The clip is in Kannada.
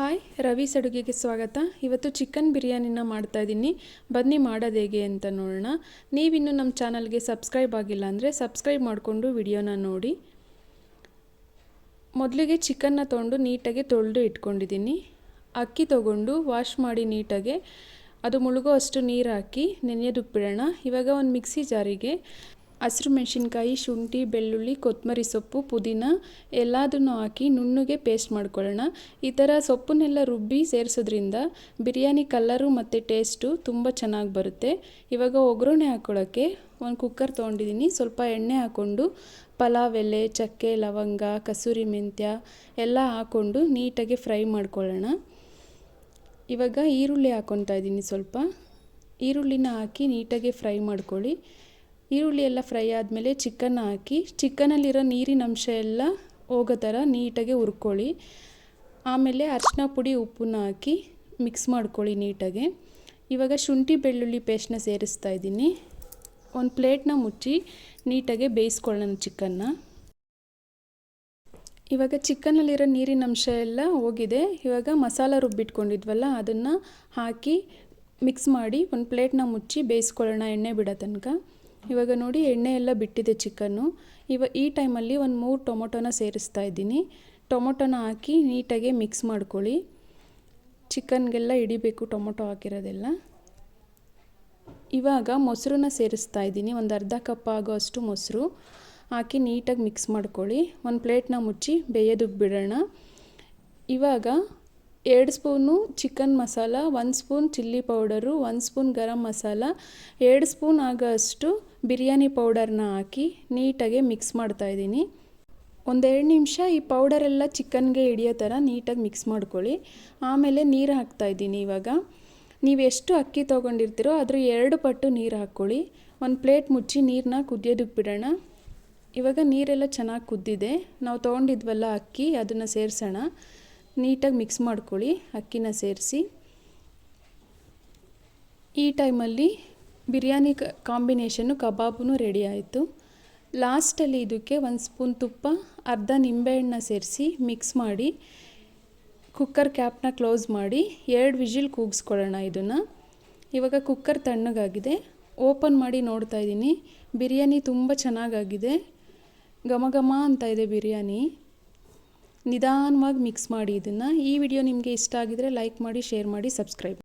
ಹಾಯ್ ರವೀಸ್ ಅಡುಗೆಗೆ ಸ್ವಾಗತ. ಇವತ್ತು ಚಿಕನ್ ಬಿರಿಯಾನಿನ ಮಾಡ್ತಾಯಿದ್ದೀನಿ ಬನ್ನಿ ಮಾಡೋದು ಹೇಗೆ ಅಂತ ನೋಡೋಣ. ನೀವಿನ್ನೂ ನಮ್ಮ ಚಾನಲ್ಗೆ ಸಬ್ಸ್ಕ್ರೈಬ್ ಆಗಿಲ್ಲ ಅಂದರೆ ಸಬ್ಸ್ಕ್ರೈಬ್ ಮಾಡಿಕೊಂಡು ವಿಡಿಯೋನ ನೋಡಿ. ಮೊದಲಿಗೆ ಚಿಕನ್ನ ತೊಗೊಂಡು ನೀಟಾಗಿ ತೊಳೆದು ಇಟ್ಕೊಂಡಿದ್ದೀನಿ ಅಕ್ಕಿ ತೊಗೊಂಡು ವಾಶ್ ಮಾಡಿ ನೀಟಾಗೆ. ಅದು ಮುಳುಗೋ ಅಷ್ಟು ನೀರು ಹಾಕಿ ನೆನೆಯೋದಕ್ಕೆ ಬಿಡೋಣ. ಇವಾಗ ಒಂದು ಮಿಕ್ಸಿ ಜಾರಿಗೆ ಹಸಿರು ಮೆಣಸಿನ್ಕಾಯಿ, ಶುಂಠಿ, ಬೆಳ್ಳುಳ್ಳಿ ಕೊತ್ತಂಬರಿ ಸೊಪ್ಪು, ಪುದೀನ ಎಲ್ಲದನ್ನು ಹಾಕಿ ನುಣ್ಣಗೆ ಪೇಸ್ಟ್ ಮಾಡ್ಕೊಳ್ಳೋಣ. ಈ ಥರ ಸೊಪ್ಪನ್ನೆಲ್ಲ ರುಬ್ಬಿ ಸೇರಿಸೋದ್ರಿಂದ ಬಿರಿಯಾನಿ ಕಲ್ಲರು ಮತ್ತು ಟೇಸ್ಟು ತುಂಬ ಚೆನ್ನಾಗಿ ಬರುತ್ತೆ. ಇವಾಗ ಒಗ್ಗರಣೆ ಹಾಕ್ಕೊಳ್ಳೋಕ್ಕೆ ಒಂದು ಕುಕ್ಕರ್ ತೊಗೊಂಡಿದ್ದೀನಿ. ಸ್ವಲ್ಪ ಎಣ್ಣೆ ಹಾಕ್ಕೊಂಡು ಪಲಾವ್, ಎಲೆ, ಚಕ್ಕೆ, ಲವಂಗ, ಕಸೂರಿ ಮೆಂತ್ಯ ಎಲ್ಲ ಹಾಕ್ಕೊಂಡು ನೀಟಾಗಿ ಫ್ರೈ ಮಾಡ್ಕೊಳ್ಳೋಣ. ಇವಾಗ ಈರುಳ್ಳಿ ಹಾಕ್ಕೊತಾ ಇದ್ದೀನಿ ಸ್ವಲ್ಪ. ಈರುಳ್ಳಿನ ಹಾಕಿ ನೀಟಾಗಿ ಫ್ರೈ ಮಾಡ್ಕೊಳ್ಳಿ. ಈರುಳ್ಳಿ ಎಲ್ಲ ಫ್ರೈ ಆದಮೇಲೆ ಚಿಕನ್ ಹಾಕಿ ಚಿಕನಲ್ಲಿರೋ ನೀರಿನ ಅಂಶ ಎಲ್ಲ ಹೋಗೋ ಥರ ನೀಟಾಗಿ ಹುರ್ಕೊಳ್ಳಿ. ಆಮೇಲೆ ಅರಿಶಿನ ಪುಡಿ, ಉಪ್ಪನ್ನ ಹಾಕಿ ಮಿಕ್ಸ್ ಮಾಡ್ಕೊಳ್ಳಿ ನೀಟಾಗೆ. ಇವಾಗ ಶುಂಠಿ, ಬೆಳ್ಳುಳ್ಳಿ ಪೇಸ್ಟ್ನ ಸೇರಿಸ್ತಾ ಇದ್ದೀನಿ. ಒಂದು ಪ್ಲೇಟ್ನ ಮುಚ್ಚಿ ನೀಟಾಗಿ ಬೇಯಿಸ್ಕೊಳ್ಳೋಣ ಚಿಕನ್ನ ಇವಾಗ ಚಿಕನಲ್ಲಿರೋ ನೀರಿನ ಅಂಶ ಎಲ್ಲ ಹೋಗಿದೆ. ಇವಾಗ ಮಸಾಲ ರುಬ್ಬಿಟ್ಕೊಂಡಿದ್ವಲ್ಲ, ಅದನ್ನು ಹಾಕಿ ಮಿಕ್ಸ್ ಮಾಡಿ ಒಂದು ಪ್ಲೇಟ್ನ ಮುಚ್ಚಿ ಬೇಯಿಸ್ಕೊಳ್ಳೋಣ ಎಣ್ಣೆ ಬಿಡೋ ತನಕ. ಇವಾಗ ನೋಡಿ ಎಣ್ಣೆ ಎಲ್ಲ ಬಿಟ್ಟಿದೆ ಚಿಕನ್ನು. ಇವ, ಈ ಟೈಮಲ್ಲಿ ಒಂದು ಮೂರು ಟೊಮೊಟೊನ ಸೇರಿಸ್ತಾ ಇದ್ದೀನಿ. ಟೊಮೊಟೊನ ಹಾಕಿ ನೀಟಾಗಿ ಮಿಕ್ಸ್ ಮಾಡ್ಕೊಳ್ಳಿ. ಚಿಕನ್ಗೆಲ್ಲ ಹಿಡಿಬೇಕು ಟೊಮೊಟೊ ಹಾಕಿರೋದೆಲ್ಲ. ಇವಾಗ ಮೊಸರನ್ನ ಸೇರಿಸ್ತಾ ಇದ್ದೀನಿ. ಒಂದು ಅರ್ಧ ಕಪ್ ಆಗೋ ಅಷ್ಟು ಮೊಸರು ಹಾಕಿ ನೀಟಾಗಿ ಮಿಕ್ಸ್ ಮಾಡ್ಕೊಳ್ಳಿ. ಒಂದು ಪ್ಲೇಟ್ನ ಮುಚ್ಚಿ ಬೇಯೋದಕ್ಕೆ ಬಿಡೋಣ ಇವಾಗ ಎರಡು ಸ್ಪೂನು ಚಿಕನ್ ಮಸಾಲ, ಒಂದು ಸ್ಪೂನ್ ಚಿಲ್ಲಿ ಪೌಡರು, ಒಂದು ಸ್ಪೂನ್ ಗರಂ ಮಸಾಲ, ಎರಡು ಸ್ಪೂನ್ ಆಗೋಷ್ಟು ಬಿರಿಯಾನಿ ಪೌಡರ್ನ ಹಾಕಿ ನೀಟಾಗಿ ಮಿಕ್ಸ್ ಮಾಡ್ತಾಯಿದ್ದೀನಿ ಒಂದೆರಡು ನಿಮಿಷ ಈ ಪೌಡರೆಲ್ಲ ಚಿಕನ್ಗೆ ಹಿಡಿಯೋ ಥರ ನೀಟಾಗಿ ಮಿಕ್ಸ್ ಮಾಡ್ಕೊಳ್ಳಿ. ಆಮೇಲೆ ನೀರು ಹಾಕ್ತಾಯಿದ್ದೀನಿ ಇವಾಗ. ನೀವು ಎಷ್ಟು ಅಕ್ಕಿ ತೊಗೊಂಡಿರ್ತೀರೋ ಅದ್ರ ಎರಡು ಪಟ್ಟು ನೀರು ಹಾಕ್ಕೊಳ್ಳಿ. ಒಂದು ಪ್ಲೇಟ್ ಮುಚ್ಚಿ ನೀರನ್ನ ಕುದಿಯೋದಕ್ಕೆ ಬಿಡೋಣ. ಇವಾಗ ನೀರೆಲ್ಲ ಚೆನ್ನಾಗಿ ಕುದ್ದಿದೆ. ನಾವು ತೊಗೊಂಡಿದ್ವಲ್ಲ ಅಕ್ಕಿ, ಅದನ್ನು ಸೇರಿಸೋಣ. ನೀಟಾಗಿ ಮಿಕ್ಸ್ ಮಾಡ್ಕೊಳ್ಳಿ, ಅಕ್ಕಿನ ಸೇರಿಸಿ. ಈ ಟೈಮಲ್ಲಿ ಬಿರಿಯಾನಿ ಕಾಂಬಿನೇಷನ್ನು ಕಬಾಬು ರೆಡಿ ಆಯಿತು. ಲಾಸ್ಟಲ್ಲಿ ಇದಕ್ಕೆ ಒಂದು ಸ್ಪೂನ್ ತುಪ್ಪ, ಅರ್ಧ ನಿಂಬೆಹಣ್ಣ ಸೇರಿಸಿ ಮಿಕ್ಸ್ ಮಾಡಿ ಕುಕ್ಕರ್ ಕ್ಯಾಪ್ನ ಕ್ಲೋಸ್ ಮಾಡಿ, ಎರಡು ವಿಜಿಲ್ ಕೂಗಿಸ್ಕೊಳ್ಳೋಣ ಇದನ್ನು. ಇವಾಗ ಕುಕ್ಕರ್ ತಣ್ಣಗಾಗಿದೆ. ಓಪನ್ ಮಾಡಿ ನೋಡ್ತಾ ಇದ್ದೀನಿ. ಬಿರಿಯಾನಿ ತುಂಬ ಚೆನ್ನಾಗಾಗಿದೆ. ಘಮ ಘಮ ಅಂತ ಇದೆ ಬಿರಿಯಾನಿ. ನಿಧಾನವಾಗಿ ಮಿಕ್ಸ್ ಮಾಡಿ ಇದನ್ನು. ಈ ವಿಡಿಯೋ ನಿಮಗೆ ಇಷ್ಟ ಆಗಿದರೆ ಲೈಕ್ ಮಾಡಿ ಶೇರ್ ಮಾಡಿ ಸಬ್ಸ್ಕ್ರೈಬ್